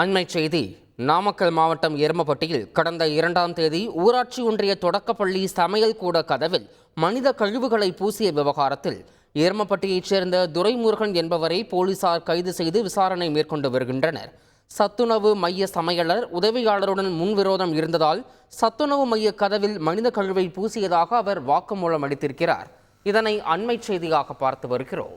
அண்மைச் செய்தி நாமக்கல் மாவட்டம் எருமப்பட்டியில் கடந்த இரண்டாம் தேதி ஊராட்சி ஒன்றிய தொடக்கப்பள்ளி சமையல் கூட கதவில் மனித கழிவுகளை பூசிய விவகாரத்தில் எருமப்பட்டியைச் சேர்ந்த துரைமுருகன் என்பவரை போலீசார் கைது செய்து விசாரணை மேற்கொண்டு வருகின்றனர். சத்துணவு மைய சமையலர் உதவியாளருடன் முன்விரோதம் இருந்ததால் சத்துணவு மைய கதவில் மனித கழிவை பூசியதாக அவர் வாக்குமூலம் அளித்திருக்கிறார். இதனை அண்மைச் செய்தியாக பார்த்து வருகிறோம்.